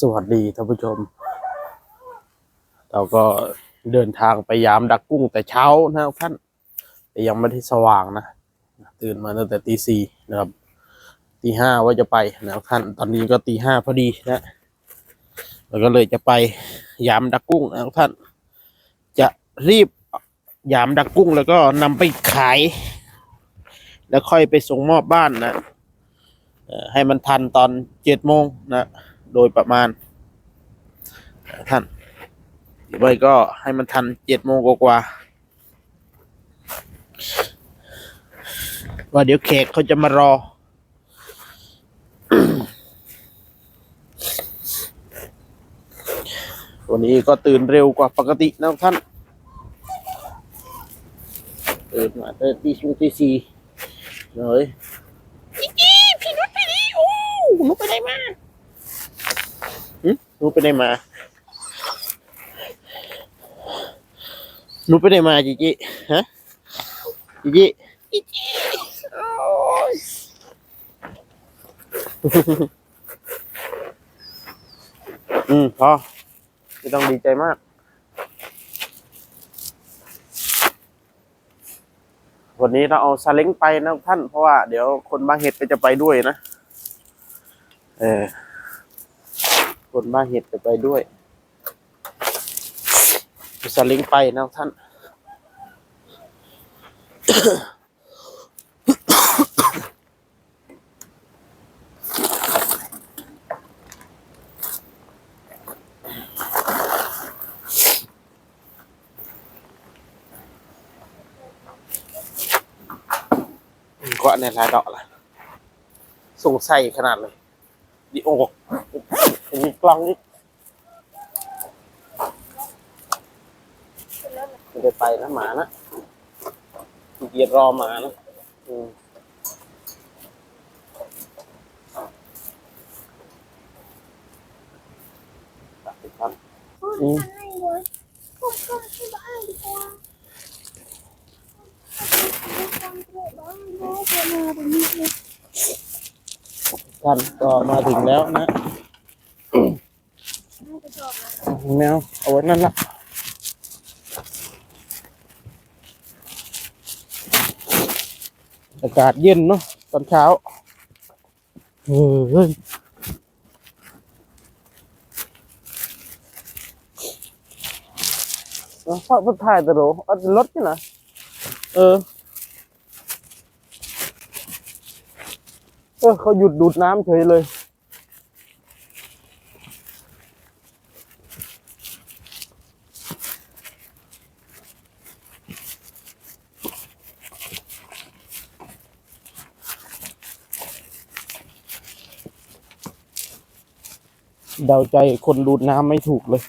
สวัสดีท่านผู้ชม เราก็เดินทางไปยามดักกุ้งแต่เช้านะครับท่าน แต่ยังไม่ได้สว่างนะ ตื่นมาตั้งแต่ตีสี่นะครับ ตีห้าว่าจะไปนะครับท่าน ตอนนี้ก็ตีห้าพอดีนะเราก็เลยจะไปยามดักกุ้งนะครับท่าน จะรีบยามดักกุ้งแล้วก็นำไปขาย แล้วค่อยไปส่งมอบบ้านนะให้มันทันตอนเจ็ดโมงนะ โดยประมาณท่านหรือไม่ก็ให้มันทันเจ็ดโมงกว่าๆว่าเดี๋ยวแขกเขาจะมารอ วันนี้ก็ตื่นเร็วกว่าปกตินะท่านตื่นมาตั้งแต่ตีสตีสี่เลยจิ๊จี้พี่นุชไปดิโอ้หนูไปไหนมา นูไปไหนมาหนูไปไหนมาจิจิฮะจิจิจิจิโอ้ยอืมพอไม่ต้องดีใจมากวันนี้เราเอาซาเล้งไปนะท่าน เพราะว่าเดี๋ยวคนบางเห็ดก็จะไปด้วยนะ เออ คนบาเห็ดจะไปด้วยเอาซาเล้งไปนะท่านก็อันนี้ลายดอกละ เดิโอมีกล้องนี่ไม่ได้ไปนะหมานะขี้เกียจรอหมานะอืมครับอืมให้เลยผมก็ที่บ้านดีกว่าท่านก็มาถึงแล้วนะ น่าจะจอดนะ แมวเอาไว้นั่นละอากาศเย็นเนาะตอนเช้าเฮ้ยเราฝากรถถ่ายแต่โหรเอารถนี่นะเออ เออเขาหยุดดูดน้ำเฉยเลย เดาใจคนดูดน้ำไม่ถูกเลย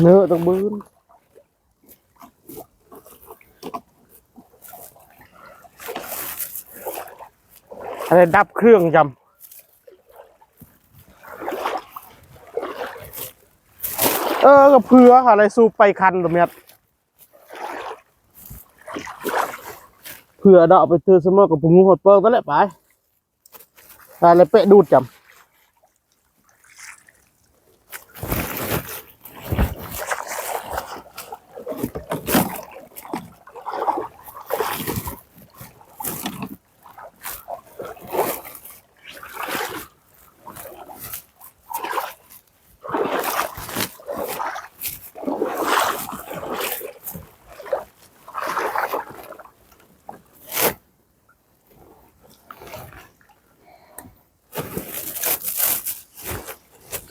เนื้อตะบืนอะไรดับเครื่องจำเออก็เพื่ออะไรสูบไปคันตรงเนี้ยเพื่อเราเอาไปเธอเสมอกับปุงูหดเปิงนั่นแหละไปอะไรเปะดูดจำ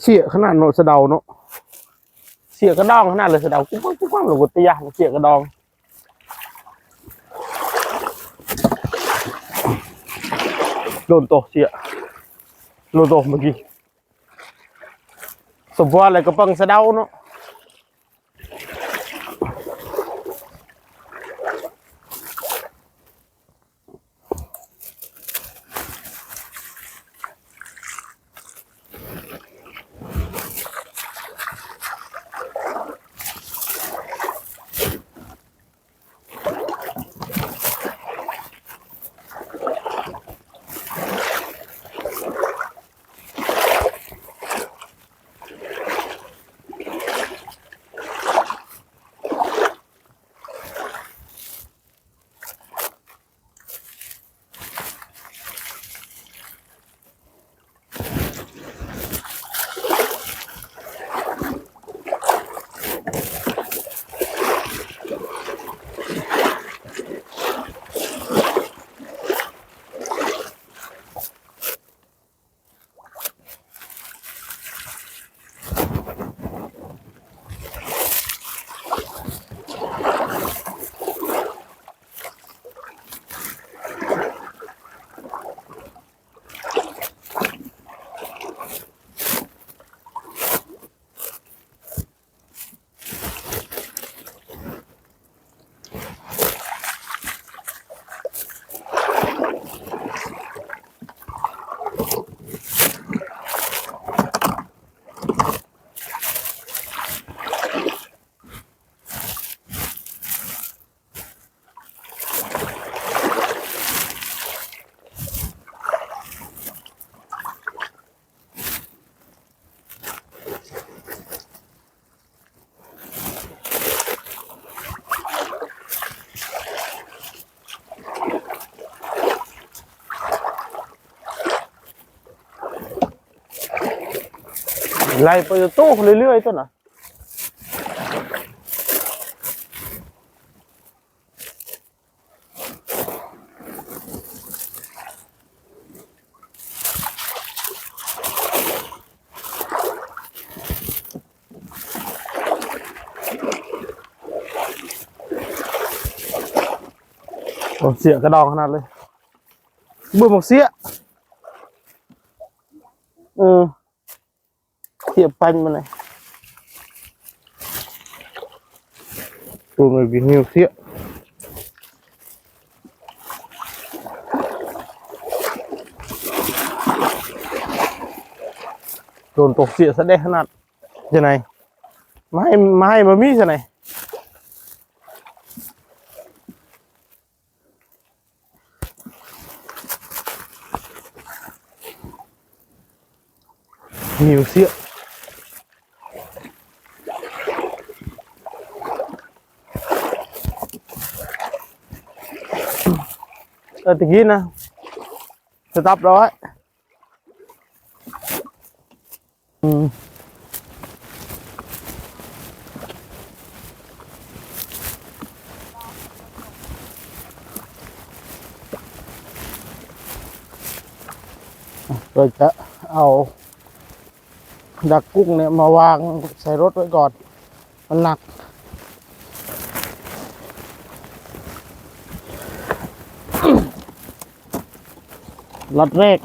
เสียขนาดโนสะเดาเนาะเสียกระดองขนาดเลยสะเดากุ้งกุ้งกุ้งหลงกุฏิยาเสียกระดองโดนโตเสียโดนโตเมื่อกี้สมว่าอะไรก็ปังสะเดาเนาะ ไล่ไปตู้เรื่อยๆตัวน่ะโอ้เสียกระดองขนาดเลยเบื่อหมกเสียเออ เสียบปันมาเลยตัวมันกินหิวเสียโดนตกเสียซะได้ขนา ดจะไหนมาให้มาให้มามีจะไหนหิวเสีย เออตะกี้นะสต็อปร้อยอืมเราจะเอาดักกุ้งเนี่ยมาวางใส่รถไว้ก่อน มันหนัก ล็อตแรก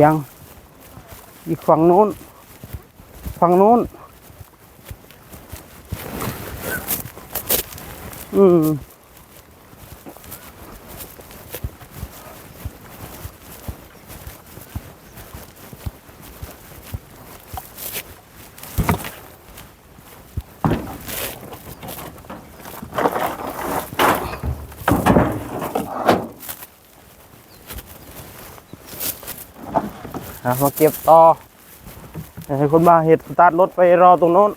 ยังอีกฝั่งโน้น ฝั่งโน้น อืมะมาเก็บต่อให้คนบ้าเห็ดสตาร์ทรถไปรอตรงโน้น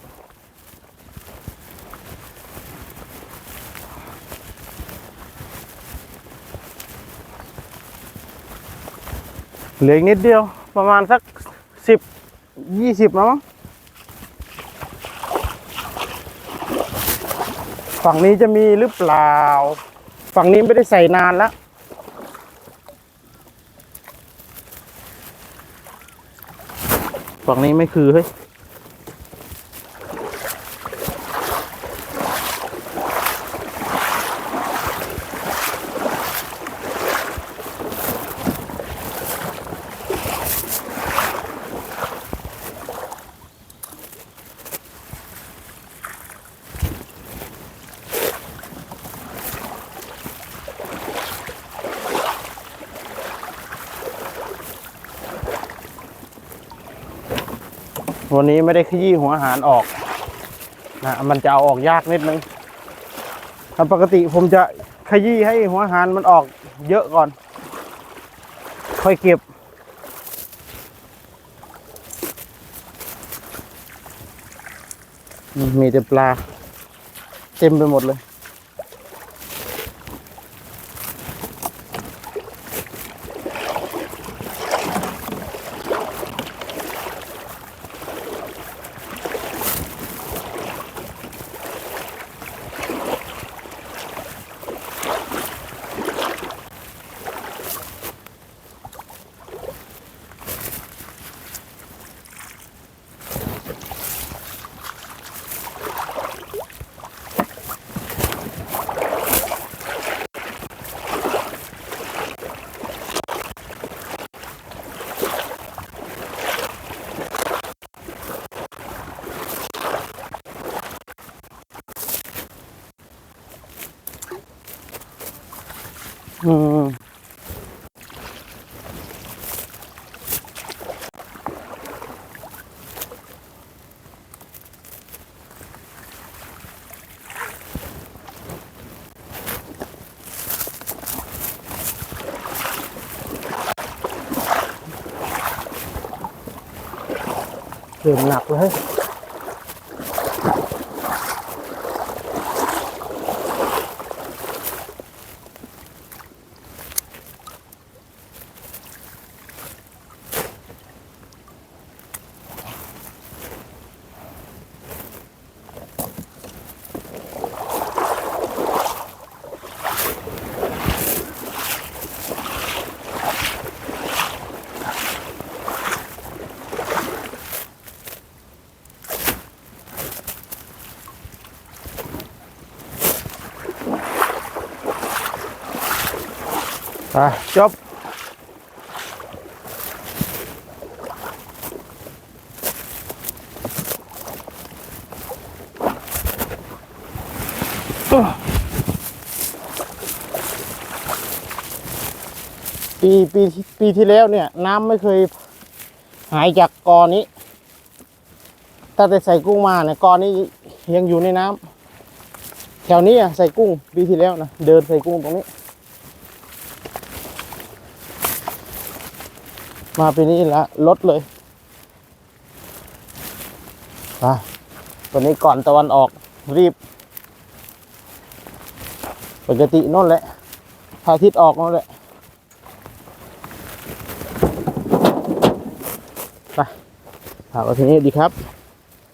เหลืออีกนิดเดียวประมาณสักสิบยี่สิบมั้งฝั่งนี้จะมีหรือเปล่า ฝั่งนี้ไม่ได้ใส่นานแล้ว ฝั่งนี้ไม่คือเฮ้ย วันนี้ไม่ได้ขยี้หัวอาหารออกนะมันจะเอาออกยากนิดนึงถ้าปกติผมจะขยี้ให้หัวอาหารมันออกเยอะก่อน ค่อยเก็บมีแต่ปลา เต็มไปหมดเลย อืมเริ่ ไปจบปีปีปีที่แล้วเนี่ย น้ำไม่เคยหายจากกอนี้ตั้งแต่ใส่กุ้งมาเนี่ยกอนี้ยังอยู่ในน้ำแถวนี้อะใส่กุ้งปีที่แล้วนะเดินใส่กุ้งตรงนี้ มาปีนี้ละลดเลยมาตัวนี้ก่อนตะวันออกรีบ ปกติโน่นแหละพระอาทิตย์ออกโน่นแหละไปถามว่าทีนี้ดีครับ